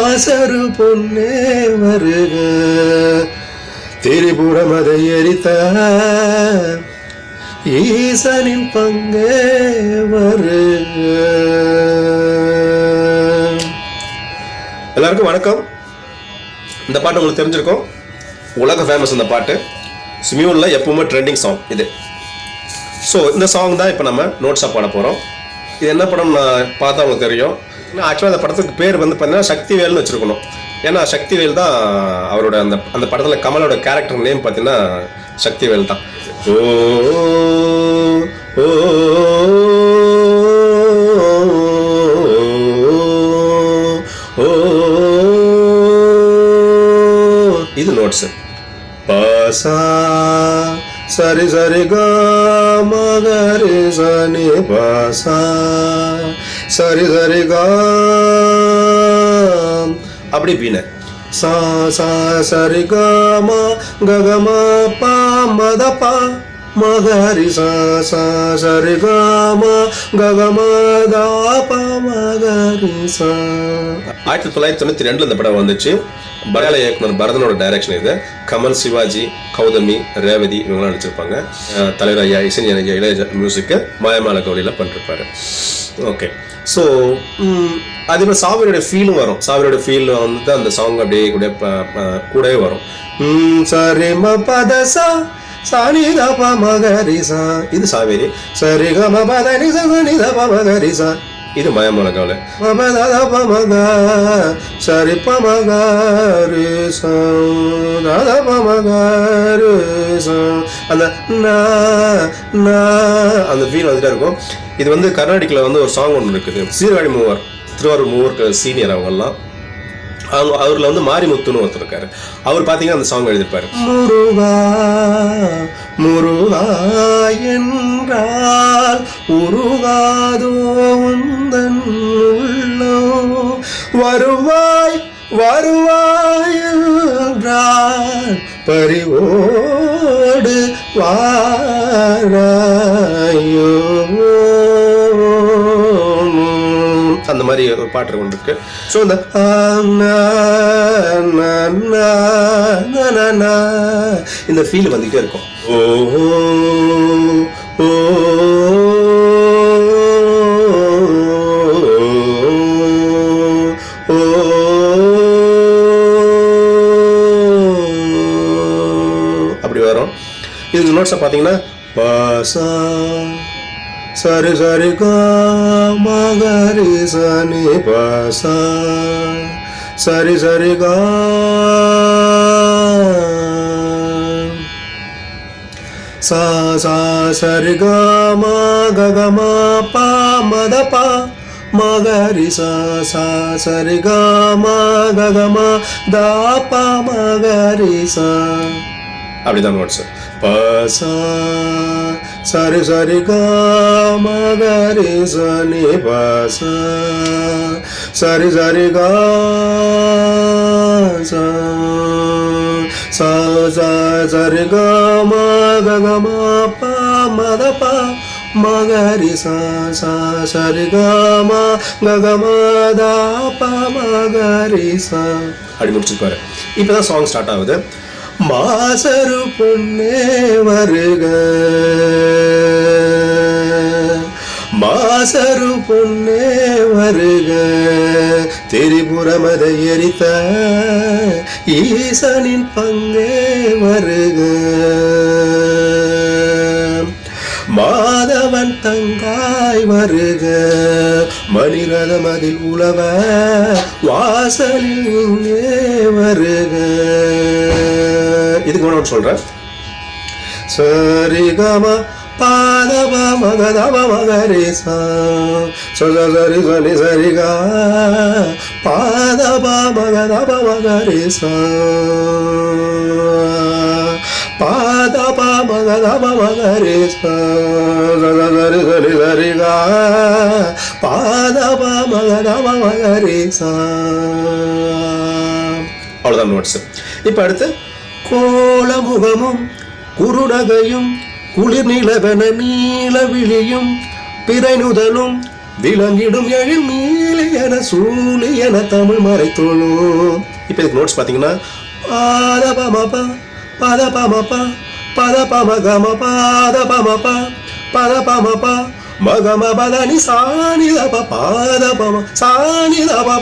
ஆசரு பொன்னே வருக. திரிபுரம் அதை எரித்த ஈசனின் பங்கே வருக. எல்லாருக்கும் வணக்கம். இந்த பாட்டு உங்களுக்கு தெரிஞ்சிருக்கும். உலக ஃபேமஸ் இந்த பாட்டு. ஸ்மியூனில் எப்பவுமே ட்ரெண்டிங் சாங் இது. ஸோ இந்த சாங் தான் இப்போ நம்ம நோட்ஸாக பாட போகிறோம் இது என்ன படம் நான் பார்த்தா உங்களுக்கு தெரியும். ஆக்சுவலாக அந்த படத்துக்கு பேர் வந்து பார்த்தீங்கன்னா சக்திவேல்னு வச்சுருக்கணும் ஏன்னா சக்திவேல் தான் அவரோட அந்த அந்த படத்தில் கமலோட கேரக்டர் நேம் பார்த்தீங்கன்னா சக்திவேல் தான் ஓ ஓ ஓ இது நோட்ஸ் பாசா சரி சரி கா மகரி சனி பாசா சரி சரி க அப்படி பீன சா சா சரி க ககமா பா மத பா மகரி சா சா சரி காமா க பா மகரி சா. ஆயிரத்தி தொள்ளாயிரத்தி தொண்ணூற்றி ரெண்டில் இந்த படம் வந்துச்சு. மலையாள இயக்குனர் பரதனோட டைரக்ஷன் இது. கமல் சிவாஜி கௌதமி ரேவதி இவங்களாம் நடிச்சிருப்பாங்க. தலைவர் ஐயா இசைஞர் ஐயா இளைய மியூசிக்கு மாயமால கௌரியில் பண்ணிருப்பாரு. ஓகே ஸோ mm, அதே மாதிரி சாவியோட ஃபீலும் வரும். சாவியோட ஃபீல் வந்து அந்த சாங் அப்படியே கூட ப- ப- கூடவே வரும். ம், சரி ம பதசா சாணி தப மகரிசா. இது சாவேரி சரி க ம பத நி இது மயமான கவலை ப சரி பமகாரு மக அந்த நா அந்த ஃபீல் வந்துட்டே இருக்கும். இது வந்து கர்நாடிக்கில் வந்து ஒரு சாங் ஒன்று இருக்குது. சீர்காழி மூவர் திருவாரூர் மூவருக்கு சீனியர் அவங்கெல்லாம் அவங்க அவரில் வந்து மாரிமுத்துன்னு ஒருத்தர் இருக்காரு. அவர் பார்த்தீங்கன்னா அந்த சாங் எழுதியிருப்பாரு. முருகா முருவா என்றால் உருவாதோ உந்தன் உள்ளோ வருவாய் வருவாய் என்றால் பறிவோடு வாராயோ. அந்த மாதிரி ஒரு பாட்டு ஒன்று இருக்கு ஸோ இந்த ஆ, இந்த ஃபீல் வந்துகிட்டே இருக்கும் ஓ ஓ, ஓ, அப்படி வரும் இதுக்கு நோட்ஸை பார்த்தீங்கன்னா பாசா சரி சரி மகரி சனி பாசா சரி சரி க சா சரி க ம க க ம ப மத ப மகரி சா சரி க ம க க ம த ப மகரி சா அப்படிதான் சரி பசா சா சா சா சரி க ம க க ம ப மத ப மகரி சா சா சரி க ம க க ம த ப மகரி சா அப்படி முடிச்சிருப்பாரு இப்பதான் சாங் ஸ்டார்ட் ஆகுது மாசரு பொன்னே வருக மாசரு பொன்னே வருக. திரிபுரமதை எரித்த ஈசனின் பங்கே வருக. மாதவன் தங்காய் வருக. மணிரதம் அதில் உழவ வாசலில் இங்கே வருக. இதுக்கு ஒன்று சொல்றேன். சரிகமா கம பாதப மகதப மகரி சா சத சரி சனி சரி க பாதப மகதப மகரி சா பாதப மகதப மகரி சா சத சரி சரி சரி க பாதப மகதப மகரி சா அவ்வளோதான் நோட்ஸ் இப்போ அடுத்து கோலமுகமும் குருநகையும் குளிர் நிலவன நீல விழியும் பிறனுதலும் விளங்கிடும் எழில் நீலே என சூழி என தமிழ் மறை இப்போ இதுக்கு நோட்ஸ் பார்த்தீங்கன்னா பாத பாமப்பா பாத பாமப்பா பாத பாம கம பாத பாமப்பா பாத பாமப்பா மகம பதனி சாணி பாதபம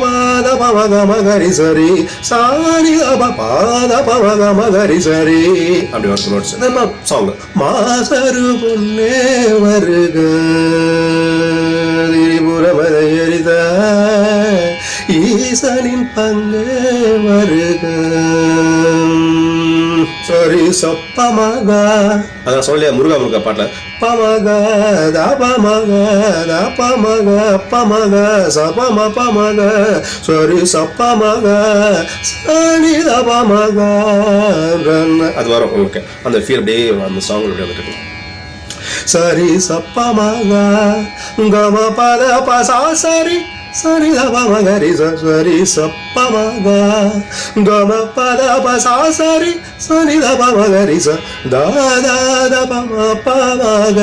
பாத பாதப சாணி கரி சரி சாணி பாதப பாத கரி சரி அப்படி ஒரு நோட்ஸ் சாங் மாசரு பொன்னே வருக. சரி சொப்பமாக. அதான் சொல்லியா முருகா முருகா பாட்டுல. பமக த பமக த பமக பமக சபம பமக சரி சப்பமக சனி த பமக அது வரும் உங்களுக்கு. அந்த ஃபீல் அப்படியே அந்த சாங் அப்படியே வந்துட்டு இருக்கும். சரி சப்பமக கம பத பசா சரி சரி தப மகரி சரி சப்பமக கம பத பசா சரி சரி தப மகரி ச தாதா தப ம பமக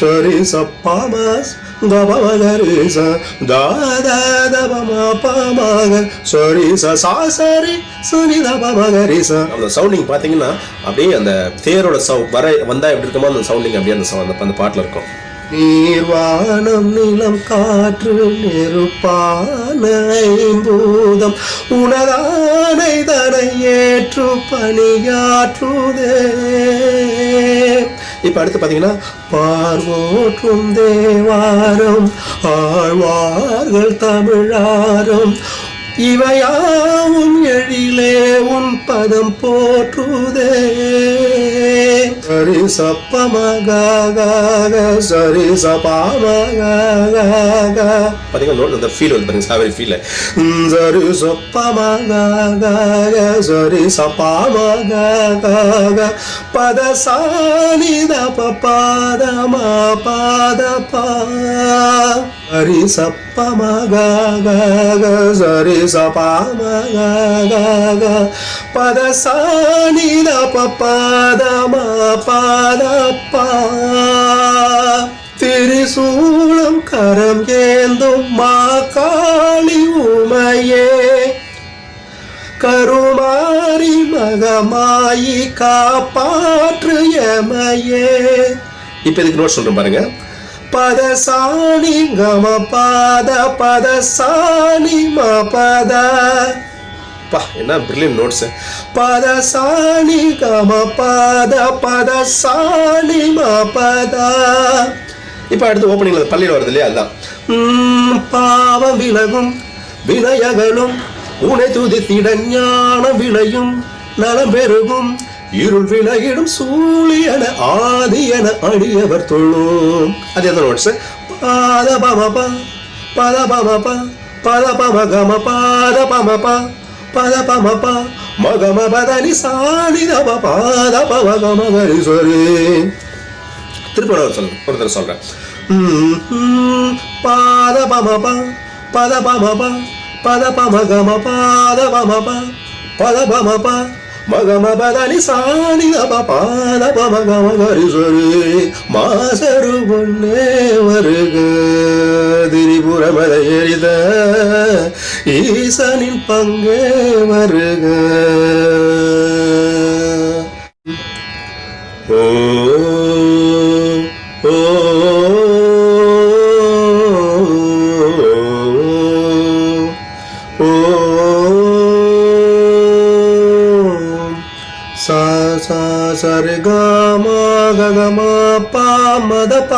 சரி சப்பம தப மகரி ச தாதா தப ம பமக சரி ச சா சரி சரி தப மகரி ச அந்த சவுண்டிங் பார்த்தீங்கன்னா அப்படியே அந்த தேரோட சவு வர வந்தால் எப்படி இருக்குமோ அந்த சவுண்டிங் அப்படியே அந்த sound அந்த பாட்டில் இருக்கும். நீர்வானம் நிலம் காற்று நெருப்பான ஐம்பூதம். உணரானை தனை ஏற்று பணியாற்றுதே. இப்ப அடுத்து பாத்தீங்கன்னா பார்வோற்றும் தேவாரம் ஆழ்வார்கள் தமிழாரம் இவையாவும் எழிலே உன் பதம் போற்றுதே. சரி சப்பமாக சரி சபாமாக பாத்தீங்கன்னா அந்த ஃபீல் வந்து பாருங்க சாவரி ஃபீல் சரி சப்பமக சரி சபாமாக பத சாலித பாதமா பாதம பாத பா சரி சப்பமக சரி சபாமக பத சாணி தப பாதம பாத பா திரிசூலம் கரம் ஏந்தும் மா காளி உமையே. கருமாரி மகமாயி காப்பாற்று எமையே. இப்ப இதுக்கு நோட் சொல்றேன் பாருங்க. பதசாணி கம பாத பதசாணி ம பத. பா என்ன பிரில்லியன் நோட்ஸ் பதசாணி கம பாத பதசாணி ம பத. இப்போ அடுத்து ஓப்பனிங்ல பள்ளியில் வருது இல்லையா? அதுதான் பாவம் விலகும் வினயகளும் உனை துதித்திட ஞான விளையும் நலம் பெருகும். இருள் விலகிடும் சூழியன ஆதியன அடியவர் தொழும். அது எந்த நோட்ஸ்? பாத பமப பத பமப பத பம கம பாத பமப பத பமப மகம பதனி சாணி தப பாத பம கம கரிஸ்வரி திருப்பி ஒரு சொல்றேன் ஒருத்தர் தடவை சொல்றேன். ம், ம், பாத பமப பத பமப பத பம கம பாத பமப பத பமப மகம பதனி சாணி தப பாத பம கம மாசரு பொன்னே வருக. திரிபுரமத எரித ஈசனின் பங்கே வருக. சரி க ம க க ம ப மத ப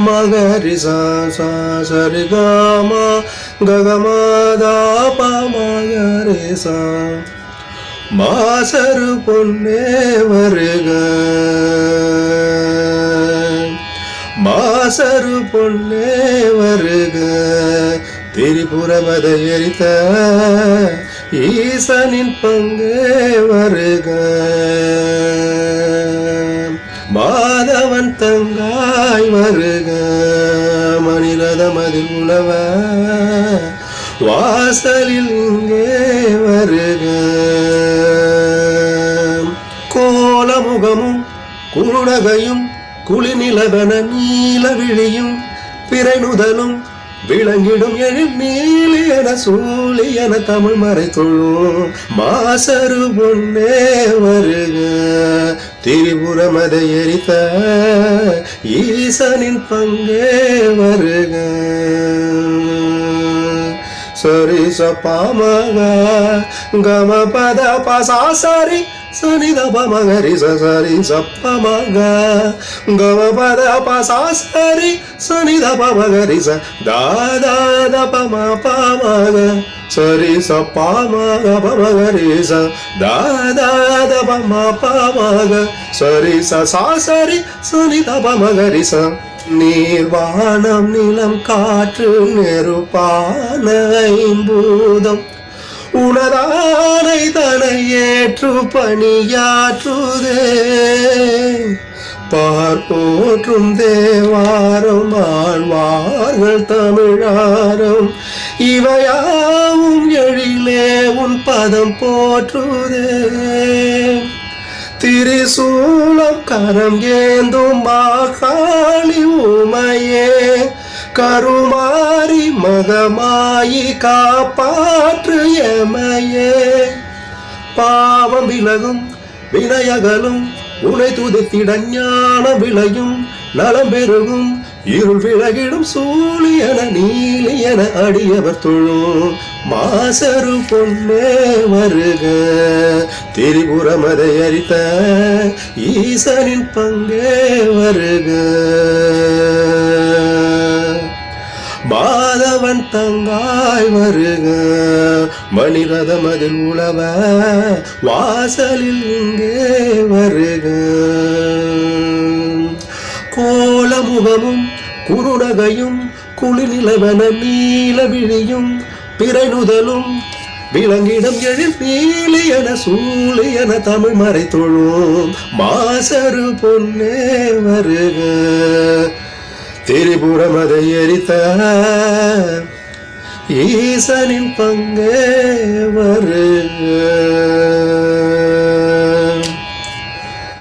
மகரி சா சா சரி க ம. க க ம மாசரு பொன்னே வருக. மாசரு பொன்னே வருக. திரிபுரமத எரித்த ஈசனின் பங்கே வருக. தங்காய் மருக மணிரதமதில் உழவ வாசலில் இங்கே வருக. கோலமுகமும் குருநகையும் குளிநிலவன நீல விழியும் பிறைநுதலும் விளங்கிடும் எழில் நீலியன சூழியன தமிழ் மறை தொழும் மாசரு பொன்னே வருக திரிபுரமதை எரித்த ஈசனின் பங்கே வருக. சரி சப்பாமக கம பத பசா சரி சனி தப மகரி சரி சப்பமக. கம பத பசா சரி சனி தப மகரி ச. தாதா தப பமக சரி சப்பாமக பமகரி ச. தாதா தப பமக சரி சசா சரி சனி தப மகரி ச. நீர் வானம் நிலம் காற்று நெருப்பான ஐம்பூதம். உணரானை தனை ஏற்று பணியாற்றுதே. பார்ப்போற்றும் தேவாரம் ஆழ்வார்கள் தமிழாரம். இவையாவும் எழிலே உன் பதம் போற்றுதே. திரிசூலம் கரம் ஏந்தும் மாகாளி உமையே கருமாறி மதமாயி காப்பாற்று எமையே பாவம் விலகும் வினையகலும் உனை துதித்திட ஞான விளையும் நலம் பெருகும் இருள் விலகிடும் சூழியன நீலியன அடியவர் தொழும். மாசரு பொன்னே வருக. திரிபுரமதை அறித்த ஈசனின் பங்கே வருக. மாதவன் தங்காய் வருக. மணிரதம் அதில் உழவ வாசலில் இங்கே வருக. கோலமுகமும் குறுநகையும் குளிர்நிலவன நீல விழியும் பிறனுதலும் விலங்கிடம் எழில் நீலியன சூழியன தமிழ் மறை தொழும் மாசரு பொன்னே வருக. திரிபுரம் அதை எரித்த ஈசனின் பங்கே வருக.